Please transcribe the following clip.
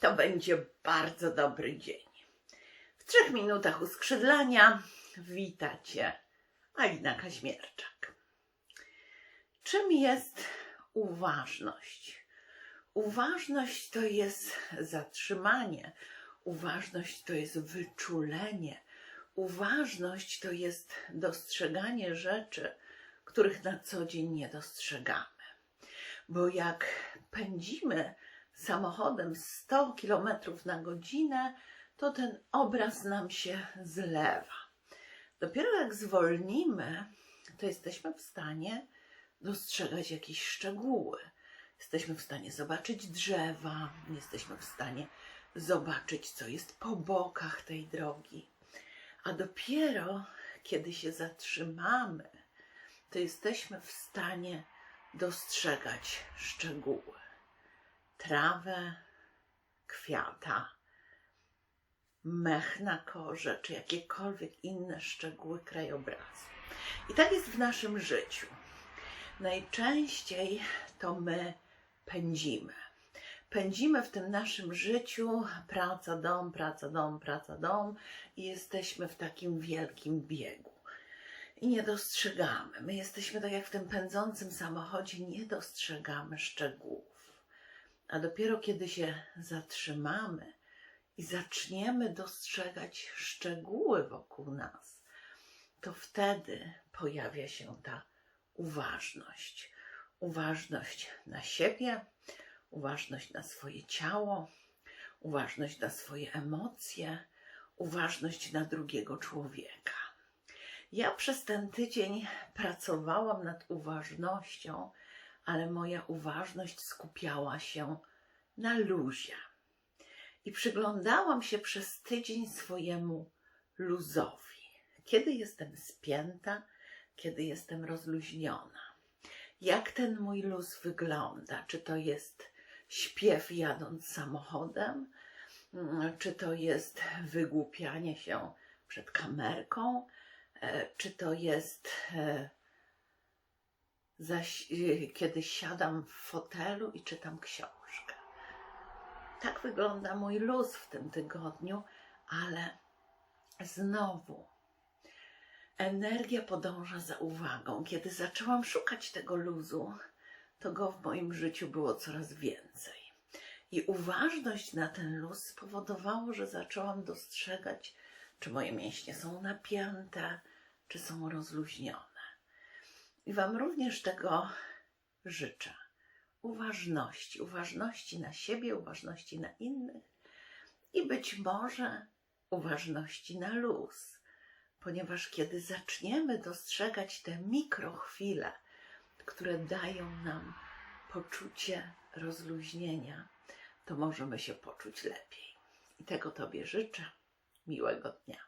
to będzie bardzo dobry dzień. W trzech minutach uskrzydlania witacie Alina Kaźmierczak. Czym jest uważność? Uważność to jest zatrzymanie, uważność to jest wyczulenie, uważność to jest dostrzeganie rzeczy, których na co dzień nie dostrzegamy. Bo jak pędzimy samochodem 100 km na godzinę, to ten obraz nam się zlewa. Dopiero jak zwolnimy, to jesteśmy w stanie dostrzegać jakieś szczegóły. Jesteśmy w stanie zobaczyć drzewa, jesteśmy w stanie zobaczyć, co jest po bokach tej drogi. A dopiero kiedy się zatrzymamy, to jesteśmy w stanie dostrzegać szczegóły. Trawę, kwiata, mech na korze, czy jakiekolwiek inne szczegóły krajobrazu. I tak jest w naszym życiu. Najczęściej to my pędzimy. Pędzimy w tym naszym życiu praca, dom, praca, dom, praca, dom i jesteśmy w takim wielkim biegu. I nie dostrzegamy. My jesteśmy tak jak w tym pędzącym samochodzie, nie dostrzegamy szczegółów. A dopiero kiedy się zatrzymamy i zaczniemy dostrzegać szczegóły wokół nas, to wtedy pojawia się ta uważność. Uważność na siebie, uważność na swoje ciało, uważność na swoje emocje, uważność na drugiego człowieka. Ja przez ten tydzień pracowałam nad uważnością, ale moja uważność skupiała się na luzie. I przyglądałam się przez tydzień swojemu luzowi. Kiedy jestem spięta, kiedy jestem rozluźniona. Jak ten mój luz wygląda? Czy to jest śpiew jadąc samochodem? Mm, Czy to jest wygłupianie się przed kamerką? E, Czy to jest e, zaś, e, kiedy siadam w fotelu i czytam książkę? Tak wygląda mój luz w tym tygodniu, ale znowu energia podąża za uwagą. Kiedy zaczęłam szukać tego luzu, to go w moim życiu było coraz więcej. I uważność na ten luz spowodowało, że zaczęłam dostrzegać, czy moje mięśnie są napięte, czy są rozluźnione. I Wam również tego życzę. Uważności, uważności na siebie, uważności na innych i być może uważności na luz ponieważ kiedy zaczniemy dostrzegać te mikrochwile, które dają nam poczucie rozluźnienia, to możemy się poczuć lepiej. I tego Tobie życzę. Miłego dnia.